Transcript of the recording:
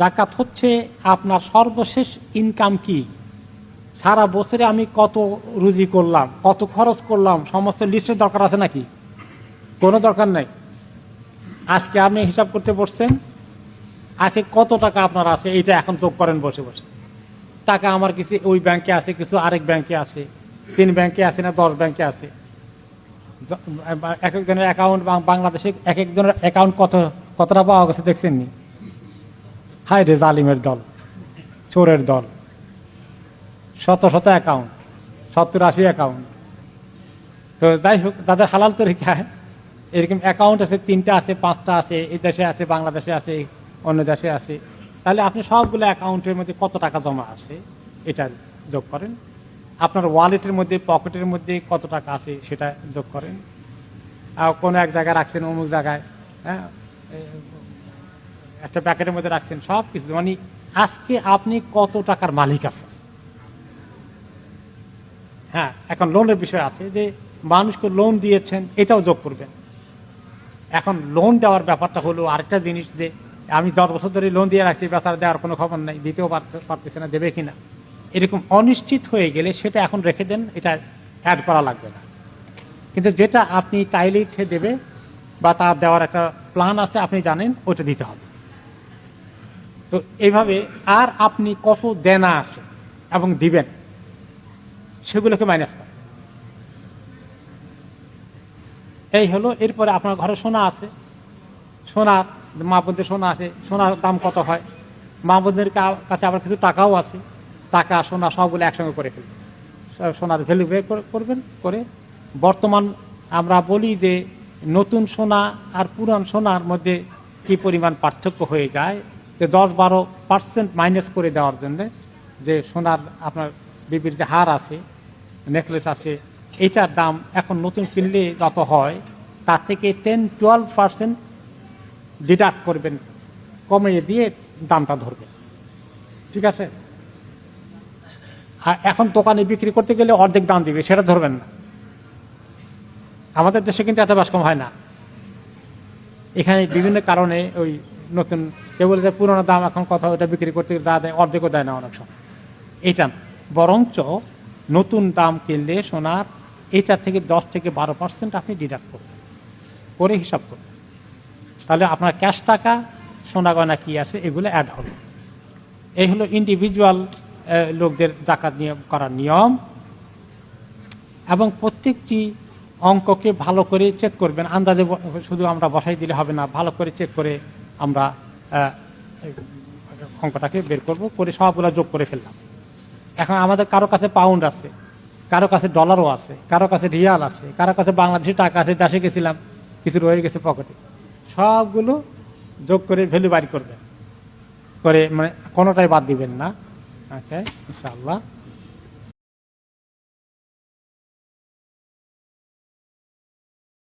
জাকাত হচ্ছে আপনার সর্বশেষ ইনকাম কি? সারা বছরে আমি কত রুজি করলাম, কত খরচ করলাম, সমস্ত লিস্টের দরকার আছে নাকি? কোনো দরকার নাই। আজকে আপনি হিসাব করতে বসছেন, আজকে কত টাকা আপনার আছে এটা এখন যোগ করেন বসে বসে। টাকা আমার কিছু ওই ব্যাংকে আছে, কিছু আরেক ব্যাংকে আছে, তিন ব্যাংকে আছে না দশ ব্যাংকে আছে। এক একজনের অ্যাকাউন্ট বাংলাদেশে এক একজনের অ্যাকাউন্ট কত কতটা পাওয়া গেছে দেখছেন নি হায় রে জালিমের দল, চোরের দল। শত শত অ্যাকাউন্ট সত্তর আশি অ্যাকাউন্ট তো যাই হোক, যাদের হালাল তরিকায় এরকম অ্যাকাউন্ট আছে, তিনটা আছে, পাঁচটা আছে, এই দেশে আছে, বাংলাদেশে আছে, অন্য দেশে আছে, তাহলে আপনি সবগুলো অ্যাকাউন্টের মধ্যে কত টাকা জমা আছে, এটা যোগ করেন। আপনার ওয়ালেটের মধ্যে পকেটের মধ্যে কত টাকা আছে, সেটা যোগ করেন। আর কোনো এক জায়গায় রাখছেন, অমুক জায়গায় হ্যাঁ একটা প্যাকেটের মধ্যে রাখছেন সব কিছু। মানে আজকে আপনি কত টাকার মালিক আছেন? হ্যাঁ এখন লোনের বিষয় আছে যে মানুষকে লোন দিয়েছেন, এটাও যোগ করবেন। এখন লোন দেওয়ার ব্যাপারটা হলো আরেকটা জিনিস যে আমি দশ বছর ধরে লোন দিয়ে রাখছি, বেচারা দেওয়ার কোনো খবর নাই, দিতেও পারতে- পারতেছে না, দেবে কিনা? এরকম অনিশ্চিত হয়ে গেলে সেটা এখন রেখে দেন, এটা অ্যাড করা লাগবে না। কিন্তু যেটা আপনি চাইলেই সে দেবে বা তার দেওয়ার একটা প্ল্যান আছে, আপনি জানেন, ওইটা দিতে হবে। তো এইভাবে আর আপনি কত দেনা আছে এবং দিবেন, সেগুলোকে মাইনাস করেন। এই হলো, এরপরে আপনার ঘরে সোনা আছে। সোনার মা বোনদের সোনা আছে, সোনার দাম কত হয়? মা বোনদের কাছে আবার কিছু টাকাও আছে। টাকা, সোনা সবগুলো একসঙ্গে করে ফেলবেন। সোনার ভ্যালু বের করে- করবেন, করে বর্তমান আমরা বলি যে নতুন সোনা আর পুরান সোনার মধ্যে কি পরিমাণ পার্থক্য হয়ে যায়? যে দশ বারো পার্সেন্ট মাইনাস করে দেওয়ার জন্য যে সোনার আপনার বিবির যে হার আছে নেকলেস আছে, এইটার দাম এখন নতুন কিনলে যত হয়, তার থেকে টেন টুয়েলভ পার্সেন্ট ডিডাক্ট করবেন, কমিয়ে দিয়ে দামটা ধরবেন। ঠিক আছে? আর এখন দোকানে বিক্রি করতে গেলে অর্ধেক দাম দিবে, সেটা ধরবেন না। আমাদের দেশে কিন্তু এত বাস কম হয় না। এখানে বিভিন্ন কারণে ওই নতুন, কেউ বলে যে পুরোনো দাম এখন কথা ওটা বিক্রি করতে যা দেয়, অর্ধেকও দেয় না অনেক সময়। এটা বরঞ্চ নতুন দাম কিনলে সোনার এটা থেকে দশ থেকে বারো পার্সেন্ট আপনি ডিডাক্ট করবেন। করে হিসাব করবেন। তাহলে আপনার ক্যাশ টাকা, সোনা গয়না কী আছে, এগুলো অ্যাড হবে। এই হলো ইন্ডিভিজুয়াল লোকদের জাকাত নিয়ম করার নিয়ম। এবং প্রত্যেকটি অঙ্ককে ভালো করে চেক করবেন। আন্দাজে শুধু আমরা বসাই দিলে হবে না, ভালো করে চেক করে আমরা অঙ্কটাকে বের করব, করে সবগুলো যোগ করে ফেললাম। এখন আমাদের কারও কাছে পাউন্ড আছে, কারও কাছে ডলারও আছে, কারও কাছে রিয়াল আছে, কারও কাছে বাংলাদেশি টাকা আছে, দেশে গেছিলাম, কিছু রয়ে গেছে পকেটে সবগুলো যোগ করে ভ্যালু বাড়ি করবেন। করে মানে কোনোটাই বাদ দিবেন না। ওকে ইনশাআল্লাহ।